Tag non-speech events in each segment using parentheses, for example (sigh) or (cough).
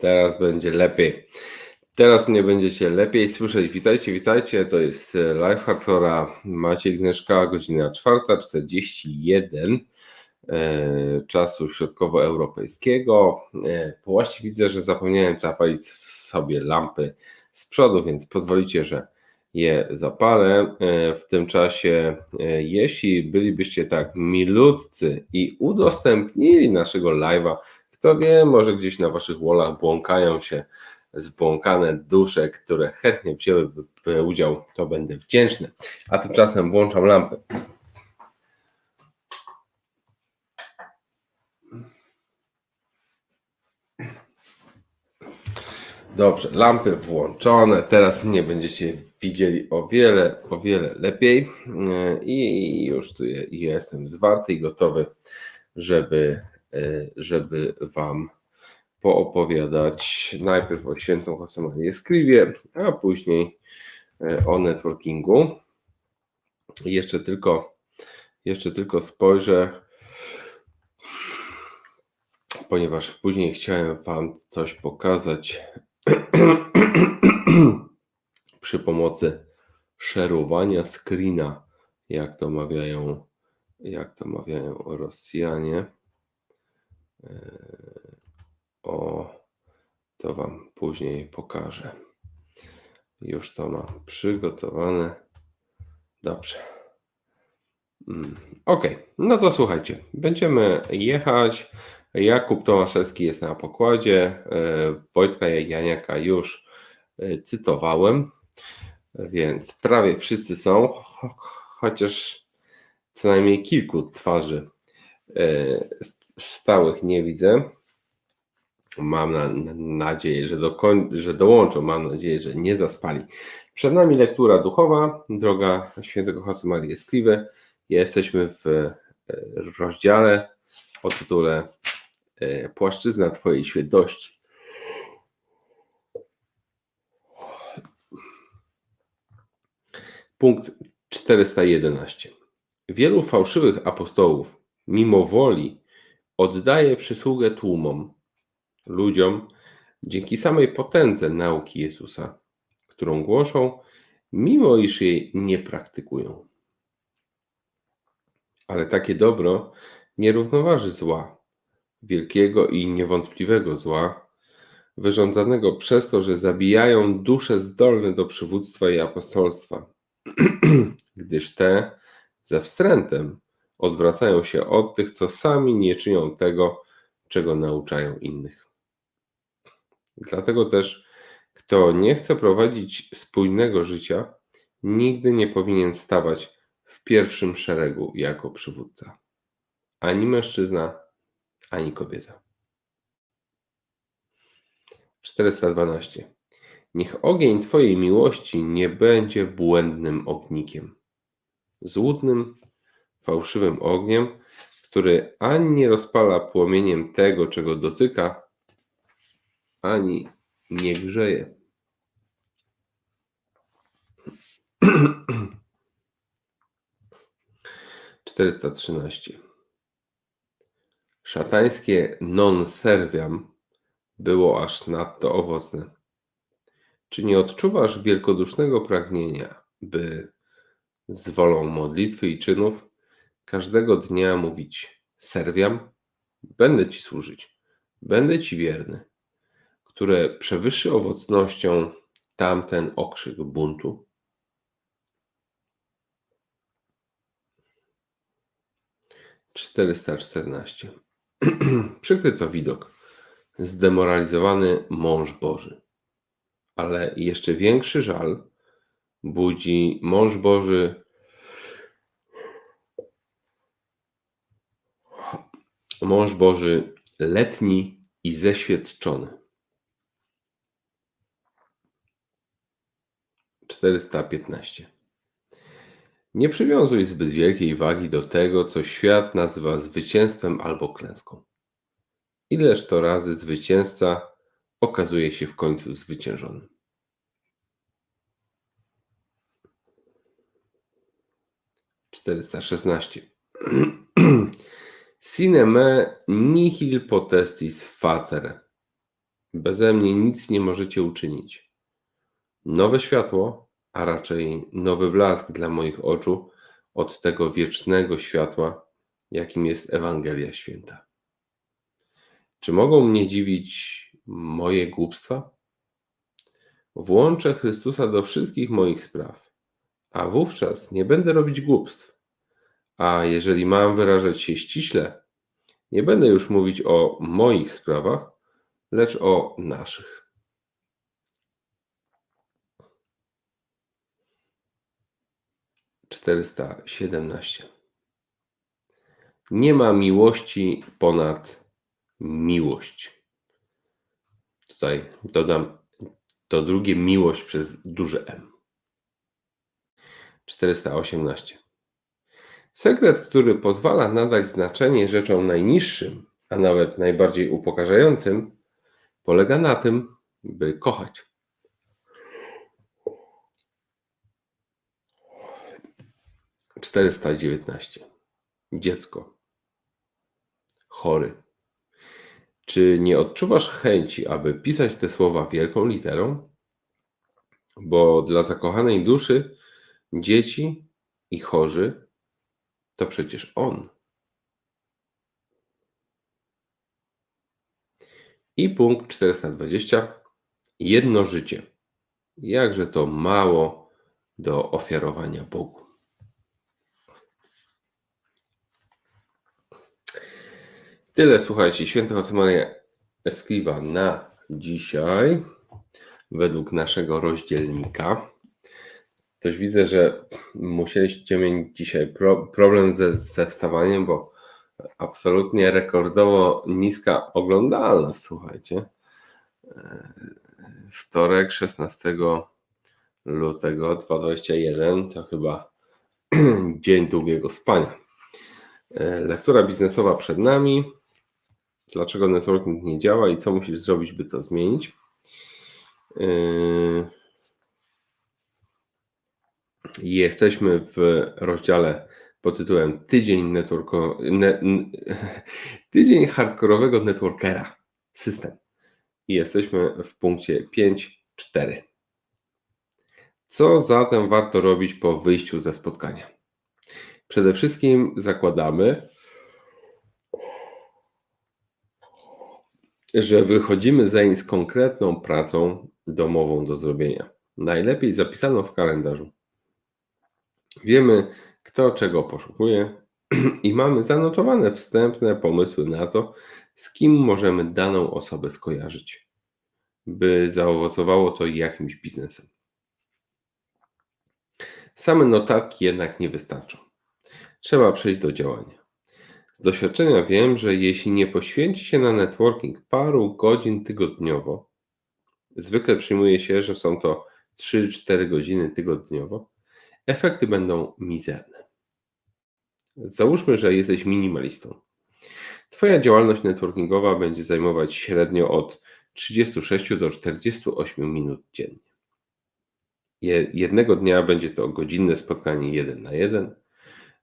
Teraz będzie lepiej. Teraz mnie będziecie lepiej słyszeć. Witajcie, witajcie. To jest e, Live Hardcora. Maciej Gnieszka, godzina 4.41 e, czasu środkowoeuropejskiego. E, właśnie widzę, że zapomniałem zapalić sobie lampy z przodu, więc pozwolicie, że je zapalę. E, w tym czasie, jeśli bylibyście tak milutcy i udostępnili naszego live'a, kto wie, może gdzieś na waszych wallach błąkają się zbłąkane dusze, które chętnie wzięłyby udział, to będę wdzięczny. A tymczasem włączam lampę. Dobrze, lampy włączone. Teraz mnie będziecie widzieli o wiele, o wiele lepiej. Yy, I już tu je- jestem zwarty i gotowy, żeby, żeby Wam poopowiadać najpierw o świętą Josemarię Skrywie, a później yy, o networkingu. Jeszcze tylko, jeszcze tylko spojrzę, ponieważ później chciałem Wam coś pokazać (clears throat) przy pomocy szerowania screena, jak to mawiają, jak to mawiają Rosjanie. Eee, O, to Wam później pokażę. Już to mam przygotowane. Dobrze. Mm, Ok, no to słuchajcie, będziemy jechać. Jakub Tomaszewski jest na pokładzie. e, Wojtka Janiaka już e, cytowałem, więc prawie wszyscy są, cho- chociaż co najmniej kilku twarzy e, s- stałych nie widzę. Mam na, na, nadzieję, że, że dołączą, mam nadzieję, że nie zaspali. Przed nami lektura duchowa, droga świętego Josemaryi Eskliwy. Jesteśmy w e, rozdziale o tytule e, Płaszczyzna Twojej świętości. Punkt 411. Wielu fałszywych apostołów, mimo woli, oddaje przysługę tłumom, ludziom, dzięki samej potędze nauki Jezusa, którą głoszą, mimo iż jej nie praktykują. Ale takie dobro nie równoważy zła, wielkiego i niewątpliwego zła, wyrządzanego przez to, że zabijają dusze zdolne do przywództwa i apostolstwa, (clears throat) gdyż te ze wstrętem odwracają się od tych, co sami nie czynią tego, czego nauczają innych. Dlatego też, kto nie chce prowadzić spójnego życia, nigdy nie powinien stawać w pierwszym szeregu jako przywódca. Ani mężczyzna, ani kobieta. 412. Niech ogień Twojej miłości nie będzie błędnym ognikiem, złudnym, fałszywym ogniem, który ani nie rozpala płomieniem tego, czego dotyka, ani nie grzeje. (clears throat) Czterysta trzynaście. Szatańskie non serviam było aż nadto owocne. Czy nie odczuwasz wielkodusznego pragnienia, by z wolą modlitwy i czynów każdego dnia mówić: Serwiam, będę Ci służyć, będę Ci wierny, które przewyższy owocnością tamten okrzyk buntu? Czterysta czternaście. (clears throat) Przykry to widok. Zdemoralizowany mąż Boży. Ale jeszcze większy żal budzi mąż Boży mąż Boży letni i zeświadczony. 415. Nie przywiązuj zbyt wielkiej wagi do tego, co świat nazywa zwycięstwem albo klęską. Ileż to razy zwycięzca okazuje się w końcu zwyciężonym. Czterysta szesnaście. (clears throat) Sine me nihil potestis facere. Beze mnie nic nie możecie uczynić. Nowe światło, a raczej nowy blask dla moich oczu od tego wiecznego światła, jakim jest Ewangelia Święta. Czy mogą mnie dziwić moje głupstwa? Włączę Chrystusa do wszystkich moich spraw, a wówczas nie będę robić głupstw. A jeżeli mam wyrażać się ściśle, nie będę już mówić o moich sprawach, lecz o naszych. Czterysta siedemnaście. Nie ma miłości ponad miłość. Tutaj dodam to drugie miłość przez duże M. 418. Sekret, który pozwala nadać znaczenie rzeczom najniższym, a nawet najbardziej upokarzającym, polega na tym, by kochać. Czterysta dziewiętnaście. Dziecko. Chory. Czy nie odczuwasz chęci, aby pisać te słowa wielką literą? Bo dla zakochanej duszy dzieci i chorzy to przecież On. I punkt 420. Jedno życie. Jakże to mało do ofiarowania Bogu. Tyle, słuchajcie, święty Josemaria Escriva na dzisiaj, według naszego rozdzielnika. Coś widzę, że musieliście mieć dzisiaj pro, problem ze, ze wstawaniem, bo absolutnie rekordowo niska oglądalność, słuchajcie. Wtorek 16 lutego 2021 to chyba (clears throat) dzień długiego spania. Lektura biznesowa przed nami dlaczego networking nie działa i co musisz zrobić, by to zmienić. Yy, jesteśmy w rozdziale pod tytułem Tydzień, networko, ne, (laughs) tydzień hardkorowego networkera, system. I jesteśmy w punkcie 5.4. Co zatem warto robić po wyjściu ze spotkania? Przede wszystkim zakładamy, że wychodzimy zeń z konkretną pracą domową do zrobienia. Najlepiej zapisaną w kalendarzu. Wiemy, kto czego poszukuje (clears throat) i mamy zanotowane wstępne pomysły na to, z kim możemy daną osobę skojarzyć, by zaowocowało to jakimś biznesem. Same notatki jednak nie wystarczą. Trzeba przejść do działania. Z doświadczenia wiem, że jeśli nie poświęci się na networking paru godzin tygodniowo, zwykle przyjmuje się, że są to 3-4 godziny tygodniowo, efekty będą mizerne. Załóżmy, że jesteś minimalistą. Twoja działalność networkingowa będzie zajmować średnio od 36 do 48 minut dziennie. Jednego dnia będzie to godzinne spotkanie 1 na 1,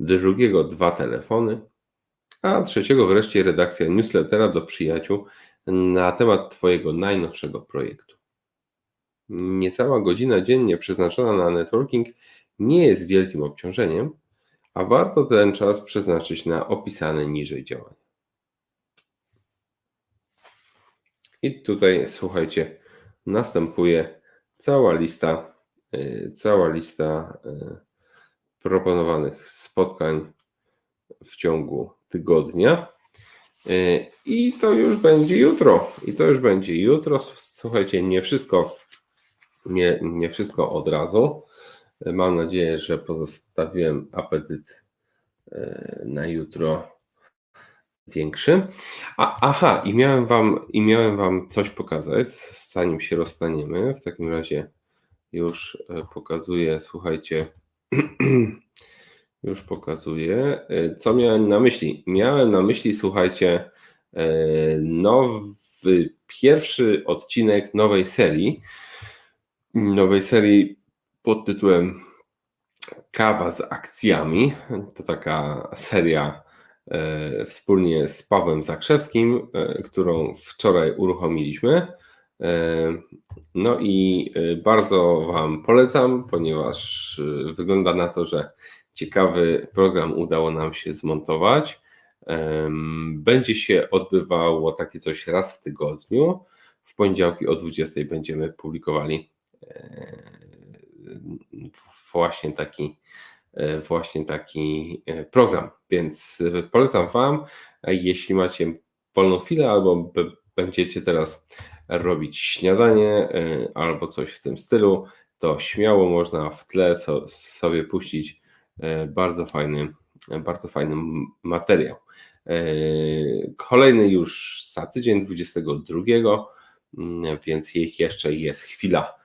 drugiego dwa telefony, a trzeciego wreszcie redakcja newslettera do przyjaciół na temat Twojego najnowszego projektu. Niecała godzina dziennie przeznaczona na networking nie jest wielkim obciążeniem, a warto ten czas przeznaczyć na opisane niżej działania. I tutaj słuchajcie, następuje cała lista, y, cała lista y, proponowanych spotkań w ciągu tygodnia. E, I to już będzie jutro. I to już będzie jutro. Słuchajcie, nie wszystko, nie, nie wszystko od razu. E, mam nadzieję, że pozostawiłem apetyt e, na jutro większy. A, aha, i miałem, wam, i miałem Wam coś pokazać, zanim się rozstaniemy. W takim razie już pokazuję, słuchajcie, (clears throat) Już pokazuję. E, co miałem na myśli? Miałem na myśli, słuchajcie, e, nowy, pierwszy odcinek nowej serii. Nowej serii pod tytułem Kawa z akcjami. To taka seria e, wspólnie z Pawłem Zakrzewskim, którą wczoraj uruchomiliśmy. E, No i e, bardzo Wam polecam, ponieważ e, wygląda na to, że ciekawy program udało nam się zmontować. Będzie się odbywało takie coś raz w tygodniu. W poniedziałki o 20 będziemy publikowali e, właśnie taki, e, właśnie taki e, program. Więc e, polecam Wam, jeśli macie wolną chwilę albo będziecie teraz robić śniadanie albo coś w tym stylu, to śmiało można w tle so, sobie puścić bardzo fajny, bardzo fajny materiał. Kolejny już za tydzień, 22, mm, więc jeszcze jest chwila,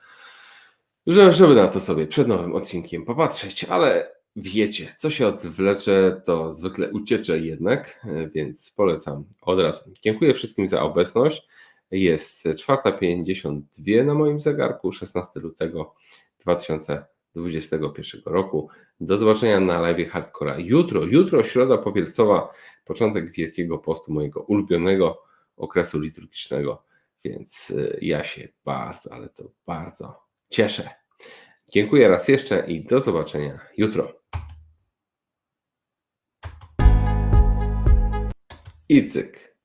że- żeby na to sobie przed nowym odcinkiem popatrzeć, ale wiecie, co się odwlecze, to zwykle uciecze jednak, więc polecam od razu. Dziękuję wszystkim za obecność. Jest 4.52 na moim zegarku, 16 lutego 2021 roku. Do zobaczenia na live Hardcora jutro. Jutro, środa powielcowa, początek Wielkiego Postu, mojego ulubionego okresu liturgicznego, więc y, ja się bardzo, ale to bardzo cieszę. Dziękuję raz jeszcze i do zobaczenia jutro. I cyk.